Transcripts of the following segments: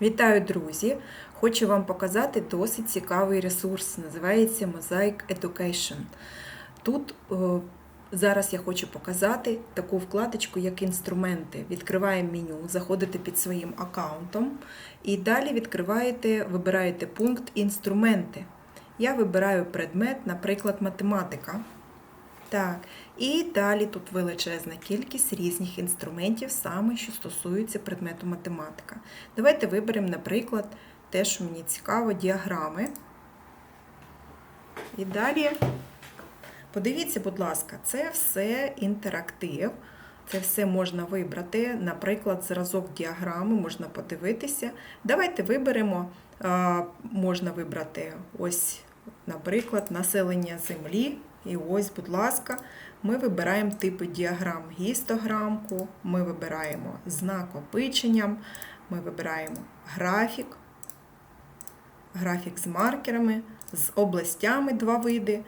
Вітаю, друзі! Хочу вам показати досить цікавий ресурс. Називається Mosaic Education. Тут е, зараз я хочу показати таку вкладочку, як інструменти. Відкриваємо меню, заходите під своїм аккаунтом і далі відкриваєте, вибираєте пункт Інструменти. Я вибираю предмет, наприклад, математика. Так, і далі тут величезна кількість різних інструментів, саме що стосується предмету математика. Давайте виберемо, наприклад, те, що мені цікаво, діаграми. І далі, подивіться, будь ласка, це все інтерактив. Це все можна вибрати. Наприклад, зразок діаграми можна подивитися. Давайте виберемо, можна вибрати ось, наприклад, населення Землі. І ось, будь ласка, ми вибираємо типи діаграм гістограмку, ми вибираємо з накопиченням, ми вибираємо графік, графік з маркерами, з областями два види,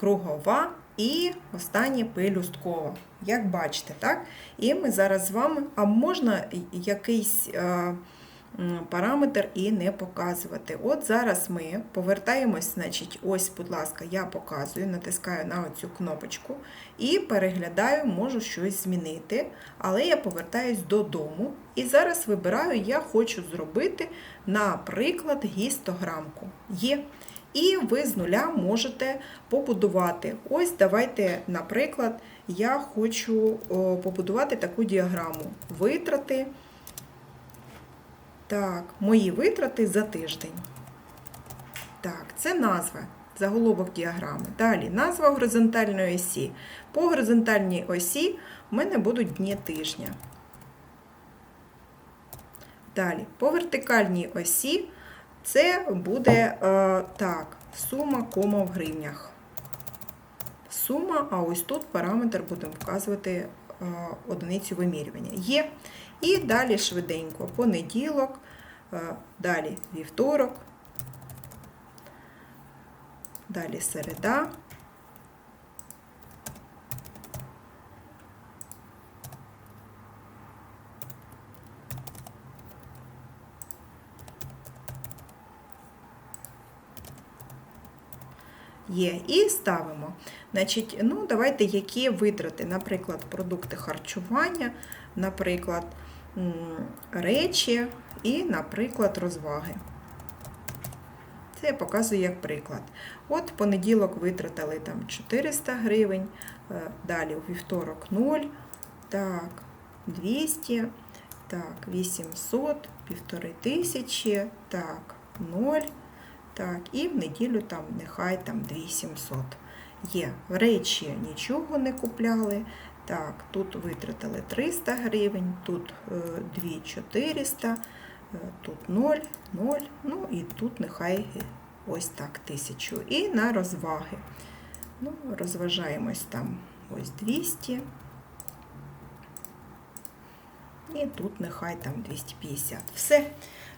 кругова і останнє пелюсткова. Як бачите, так? І ми зараз з вами, а можна якийсь параметр і не показувати. От зараз ми повертаємось, значить, ось, будь ласка, я показую, натискаю на цю кнопочку і переглядаю, можу щось змінити, але я повертаюсь додому. І зараз вибираю, я хочу зробити, наприклад, гістограмку. Є. І ви з нуля можете побудувати. Ось давайте, наприклад, я хочу побудувати таку діаграму. Витрати. Так, мої витрати за тиждень. Так, це назва, заголовок діаграми. Далі назва горизонтальної осі. По горизонтальній осі в мене будуть дні тижня. Далі, по вертикальній осі це буде е, так, сума кома в гривнях. Сума, а ось тут параметр будемо вказувати одиницю вимірювання. Є. І далі швиденько понеділок, е, далі вівторок, далі середа. Є, і ставимо. Значить, ну, Давайте які витрати, наприклад, продукти харчування, наприклад, речі і, наприклад, розваги. Це я показую як приклад. От понеділок витратили там 400 гривень, е, далі у вівторок 0, так, 200, так, 800, півтори тисячі, так, 0, так, і в неділю там нехай там 2700. Є речі нічого не купляли, так, тут витратили 300 гривень, тут 2400, е, е, тут 0, 0, ну і тут нехай ось так 1000. І на розваги. Ну, Розважаємось там ось 200. І тут нехай там 250. Все,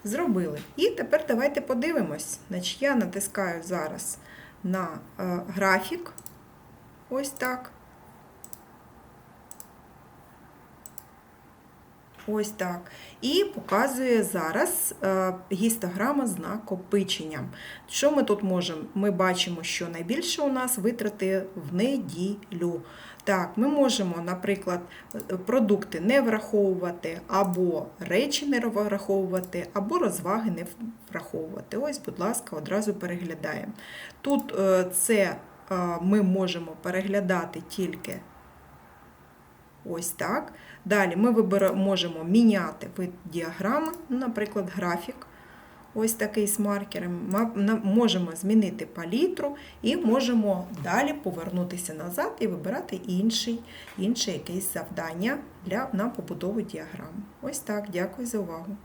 зробили. І тепер давайте подивимось. Значить, Я натискаю зараз на е, графік. Ось так. Ось так. І показує зараз е, гістограма з накопиченням. Що ми тут можемо? Ми бачимо, що найбільше у нас витрати в неділю. Так, ми можемо, наприклад, продукти не враховувати, або речі не враховувати, або розваги не враховувати. Ось, будь ласка, одразу переглядаємо. Тут е, це е, ми можемо переглядати тільки Ось так. Далі ми можемо міняти вид діаграми, наприклад, графік. Ось такий з маркером. Можемо змінити палітру і можемо далі повернутися назад і вибирати інший, інше якесь завдання для, на побудову діаграм. Ось так. Дякую за увагу.